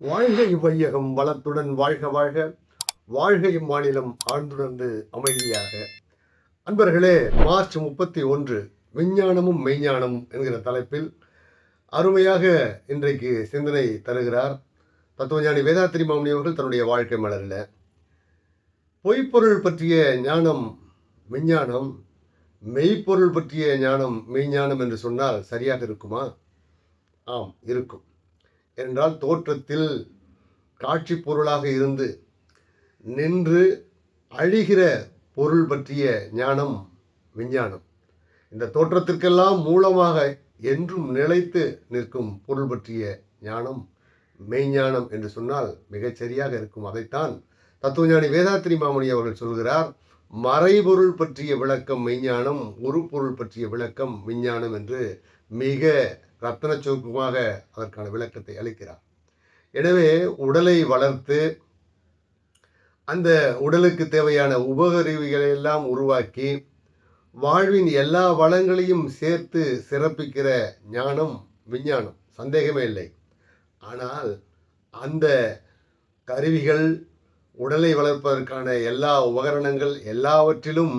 வாழ்க இவ்வையகம் வளத்துடன் வாழ்க வாழ்க. வாழ்க இம்மாநிலம் ஆழ்ந்துணர்ந்து அமைதியாக. அன்பர்களே மார்ச் முப்பத்தி ஒன்று விஞ்ஞானமும் மெய்ஞானமும் என்கிற தலைப்பில் அருமையாக இன்றைக்கு சிந்தனை தருகிறார் தத்துவஞானி வேதாத்திரி மாமணி அவர்கள் தன்னுடைய வாழ்க்கை மலரில். பொய்ப்பொருள் பற்றிய ஞானம் விஞ்ஞானம் மெய்ப்பொருள் பற்றிய ஞானம் மெய்ஞானம் என்று சொன்னால் சரியாக இருக்குமா? ஆம் இருக்கும். என்றால் தோற்றத்தில் காட்சி பொருளாக இருந்து நின்று அழிகிற பொருள் பற்றிய ஞானம் விஞ்ஞானம். இந்த தோற்றத்திற்கெல்லாம் மூலமாக என்றும் நிலைத்து நிற்கும் பொருள் பற்றிய ஞானம் மெய்ஞானம் என்று சொன்னால் மிகச்சரியாக இருக்கும். அதைத்தான் தத்துவஞானி வேதாத்திரி மாமணி அவர்கள் சொல்கிறார். மறைபொருள் பற்றிய விளக்கம் விஞ்ஞானம் ஒரு பொருள் பற்றிய விளக்கம் விஞ்ஞானம் என்று மிக ரத்தன சுருக்கமாக அதற்கான விளக்கத்தை அளிக்கிறார். எனவே உடலை வளர்த்து அந்த உடலுக்கு தேவையான உபகருவிகளை எல்லாம் உருவாக்கி வாழ்வின் எல்லா வளங்களையும் சேர்த்து சிறப்பிக்கிற ஞானம் விஞ்ஞானம். சந்தேகமே இல்லை. ஆனால் அந்த கருவிகள் உடலை வளர்ப்பதற்கான எல்லா உபகரணங்கள் எல்லாவற்றிலும்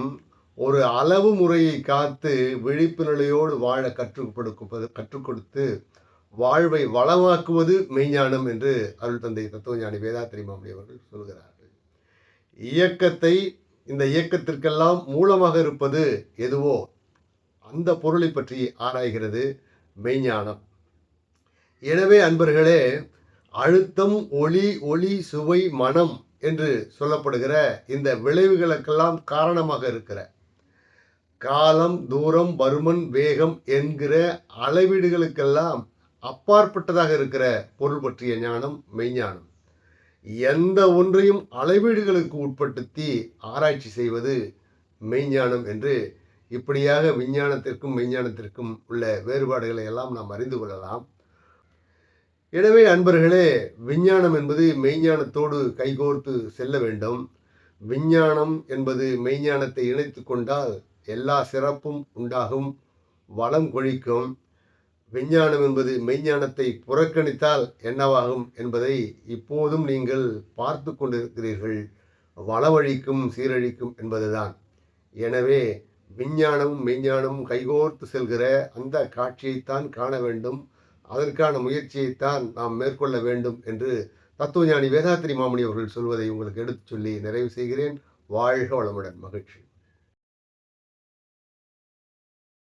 ஒரு அளவு முறையை காத்து விழிப்புணர்வையோடு வாழ கற்றுக் கொடுப்பது கற்றுக் கொடுத்து வாழ்வை வளமாக்குவது மெய்ஞானம் என்று அருள் தந்தை தத்துவஞானி வேதாத்திரி மாமணி அவர்கள் சொல்கிறார்கள். இயக்கத்தை இந்த இயக்கத்திற்கெல்லாம் மூலமாக இருப்பது எதுவோ அந்த பொருளை பற்றி ஆராய்கிறது மெய்ஞானம். எனவே அன்பர்களே அழுத்தம் ஒளி ஒளி சுவை மனம் என்று சொல்லப்படுகிற இந்த விளைவுகளுக்கெல்லாம் காரணமாக இருக்கிற காலம் தூரம் பருமன் வேகம் என்கிற அளவீடுகளுக்கெல்லாம் அப்பாற்பட்டதாக இருக்கிற பொருள் பற்றிய ஞானம் மெய்ஞானம். எந்த ஒன்றையும் அளவீடுகளுக்கு உட்படுத்தி ஆராய்ச்சி செய்வது மெய்ஞானம் என்று இப்படியாக விஞ்ஞானத்திற்கும் மெய்ஞானத்திற்கும் உள்ள வேறுபாடுகளை எல்லாம் நாம் அறிந்து கொள்ளலாம். எனவே அன்பர்களே விஞ்ஞானம் என்பது மெய்ஞானத்தோடு கைகோர்த்து செல்ல வேண்டும். விஞ்ஞானம் என்பது மெய்ஞானத்தை இணைத்து கொண்டால் எல்லா சிறப்பும் உண்டாகும் வளம் கொழிக்கும். விஞ்ஞானம் என்பது மெய்ஞானத்தை புறக்கணித்தால் என்னவாகும் என்பதை இப்போதும் நீங்கள் பார்த்து கொண்டிருக்கிறீர்கள். வளவழிக்கும் சீரழிக்கும் என்பதுதான். எனவே விஞ்ஞானம் மெய்ஞானம் கைகோர்த்து செல்கிற அந்த காட்சியைத்தான் காண வேண்டும். அதற்கான முயற்சியைத்தான் நாம் மேற்கொள்ள வேண்டும் என்று தத்துவஞானி வேதாத்திரி மாமணி அவர்கள் சொல்வதை உங்களுக்கு எடுத்துச் சொல்லி நிறைவு செய்கிறேன். வாழ்க வளமுடன் மகிழ்ச்சி.